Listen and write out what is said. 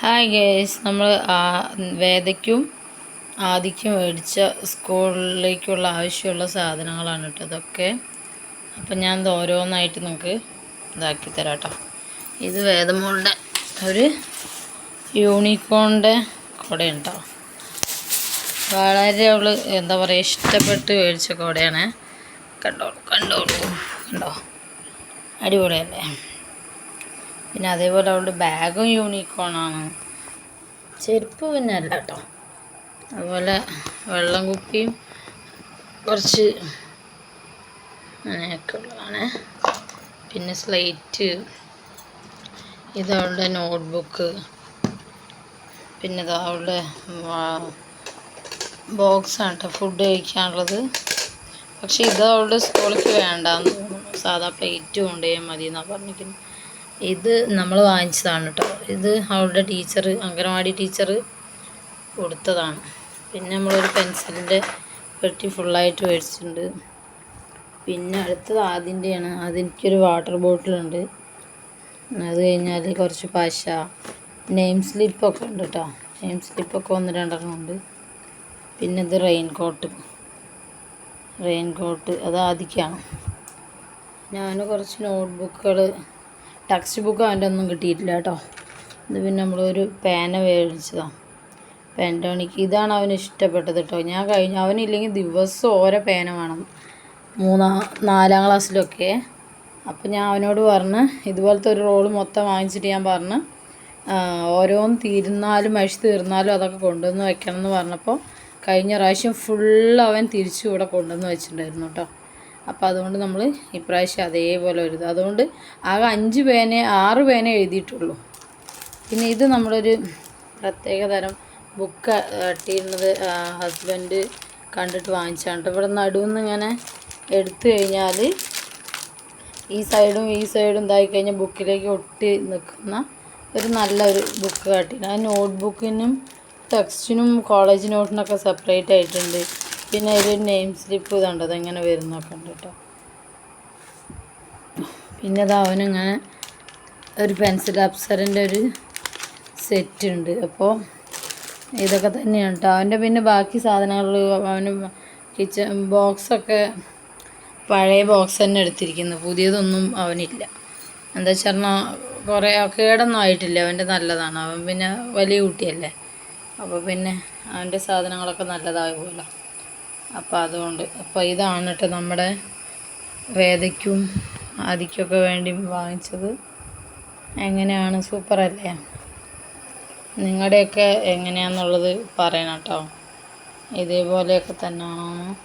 Hi guys നമ്മൾ വേദയ്ക്കും ആദിക്കും മേടിച്ച സ്കൂളിലേക്കുള്ള ആവശ്യമുള്ള സാധനങ്ങളാണ് കേട്ടോ ഇതൊക്കെ. അപ്പം ഞാൻ ഇത് ഓരോന്നായിട്ട് നിങ്ങൾക്ക് ഇതാക്കി തരാം കേട്ടോ ഇത് വേദമോളുടെ ഒരു യൂണിക്കോണിന്റെ കുടയുണ്ടോ വളരെ അവൾ എന്താ പറയുക ഇഷ്ടപ്പെട്ട് മേടിച്ച കുടയാണ്. കണ്ടോളൂ കണ്ടോളൂ കണ്ടോ? അടിപൊളിയല്ലേ? പിന്നെ അതേപോലെ അവളുടെ ബാഗും യൂണിക്കോണാണ്. ചെരുപ്പ് പിന്നെ അല്ല കേട്ടോ. അതുപോലെ വെള്ളം കുപ്പിയും കുറച്ച് അങ്ങനെയൊക്കെ ഉള്ളതാണ്. പിന്നെ സ്ലേറ്റ് ഇത് അവളുടെ നോട്ട്ബുക്ക് പിന്നെ ഇത് അവളുടെ ബോക്സാണ് കേട്ടോ ഫുഡ് കഴിക്കാനുള്ളത്. പക്ഷേ ഇത് അവളുടെ സ്കൂളിലേക്ക് വേണ്ടാന്ന് തോന്നുന്നു. സാധാ പ്ലേറ്റ് കൊണ്ടുപോയാൽ മതി എന്നാണ് പറഞ്ഞിരിക്കുന്നത് ഇത് നമ്മൾ വാങ്ങിച്ചതാണ് കേട്ടോ ഇത് അവളുടെ ടീച്ചർ അംഗനവാടി ടീച്ചർ കൊടുത്തതാണ്. പിന്നെ നമ്മളൊരു പെൻസിലിന്റെ പെട്ടി ഫുള്ളായിട്ട് മേടിച്ചിട്ടുണ്ട്. പിന്നെ അടുത്തത് ആദ്യന്റെയാണ് അതെനിക്കൊരു വാട്ടർ ബോട്ടിലുണ്ട്. അത് കഴിഞ്ഞാൽ കുറച്ച് പശ നെയിം സ്ലിപ്പൊക്കെ ഉണ്ട് കേട്ടോ നെയിം സ്ലിപ്പൊക്കെ ഒന്ന് രണ്ടെണ്ണം ഉണ്ട്. പിന്നെ ഇത് റെയിൻ കോട്ട് റെയിൻ കോട്ട് അത് ആദിക്കാണ്. ഞാൻ കുറച്ച് നോട്ട്ബുക്കുകൾ ടെക്സ്റ്റ് ബുക്ക് അവന്റെ ഒന്നും കിട്ടിയിട്ടില്ല കേട്ടോ. ഇത് പിന്നെ നമ്മളൊരു പേന മേടിച്ചതാണ് പെന്റോണിക്ക് ഇതാണ് അവന് ഇഷ്ടപ്പെട്ടത് കേട്ടോ. ഞാൻ കഴിഞ്ഞ അവനില്ലെങ്കിൽ ദിവസം ഓരോ പേന വേണം. മൂന്നാം നാലാം ക്ലാസ്സിലൊക്കെ. അപ്പോൾ ഞാൻ അവനോട് പറഞ്ഞ് ഇതുപോലത്തെ ഒരു റോൾ മൊത്തം വാങ്ങിച്ചിട്ട് ഞാൻ പറഞ്ഞ് ഓരോന്ന് തീരുന്നാലും മഷി തീർന്നാലും അതൊക്കെ കൊണ്ടുവന്ന് വെക്കണം എന്ന് പറഞ്ഞപ്പോൾ കഴിഞ്ഞ പ്രാവശ്യം ഫുള്ള് അവൻ തിരിച്ചു ഇവിടെ കൊണ്ടുവന്ന് വെച്ചിട്ടുണ്ടായിരുന്നു കേട്ടോ. അപ്പോൾ അതുകൊണ്ട് നമ്മൾ ഇപ്രാവശ്യം അതേപോലെ ഒരു അതുകൊണ്ട് ആകെ അഞ്ച് പേന ആറ് പേന എഴുതിയിട്ടുള്ളൂ. പിന്നെ ഇത് നമ്മളൊരു പ്രത്യേക തരം ബുക്ക് കട്ടിയിരുന്നത് ഹസ്ബൻഡ് കണ്ടിട്ട് വാങ്ങിച്ചാണ് ഇവിടെ നടുവെന്ന് ഇങ്ങനെ എടുത്തു കഴിഞ്ഞാൽ ഈ സൈഡും ഈ സൈഡും ഇതായി കഴിഞ്ഞാൽ ബുക്കിലേക്ക് ഒട്ടി നിൽക്കുന്ന ഒരു നല്ലൊരു ബുക്ക് കാട്ടിയിട്ടുണ്ട്. ആ നോട്ട് ബുക്കിനും ടെക്സ്റ്റിനും കോളേജ് നോട്ടിനൊക്കെ സെപ്പറേറ്റ് ആയിട്ടുണ്ട്. പിന്നെ ഒരു നെയിം സ്ലിപ്പ് ഇതുണ്ട് അതെങ്ങനെ വരുന്നൊക്കെ ഉണ്ട് കേട്ടോ. പിന്നെ അത് അവനിങ്ങനെ ഒരു പെൻസിൽ അപ്സറിന്റെ ഒരു സെറ്റ് ഉണ്ട്. അപ്പോൾ ഇതൊക്കെ തന്നെയാണ് കേട്ടോ. അവന്റെ പിന്നെ ബാക്കി സാധനങ്ങൾ അവന് കിച്ചൺ ബോക്സൊക്കെ പഴയ ബോക്സ് തന്നെ എടുത്തിരിക്കുന്നത് പുതിയതൊന്നും അവനില്ല. എന്താ വെച്ചാൽ കുറേ കേടൊന്നും ആയിട്ടില്ല. അവന്റെ നല്ലതാണ്. അവൻ പിന്നെ വലിയ കുട്ടിയല്ലേ. അപ്പോൾ പിന്നെ അവന്റെ സാധനങ്ങളൊക്കെ നല്ലതാകുമല്ലോ അപ്പോൾ അതുകൊണ്ട് അപ്പോൾ ഇതാണ് കേട്ടോ നമ്മുടെ വേദയ്ക്കും ആദിക്കൊക്കെ വേണ്ടി വാങ്ങിച്ചത്. എങ്ങനെയാണ്? സൂപ്പറല്ലേ നിങ്ങളുടെയൊക്കെ എങ്ങനെയാണെന്നുള്ളത് പറയണം കേട്ടോ. ഇതേപോലെയൊക്കെ തന്നെയാണോ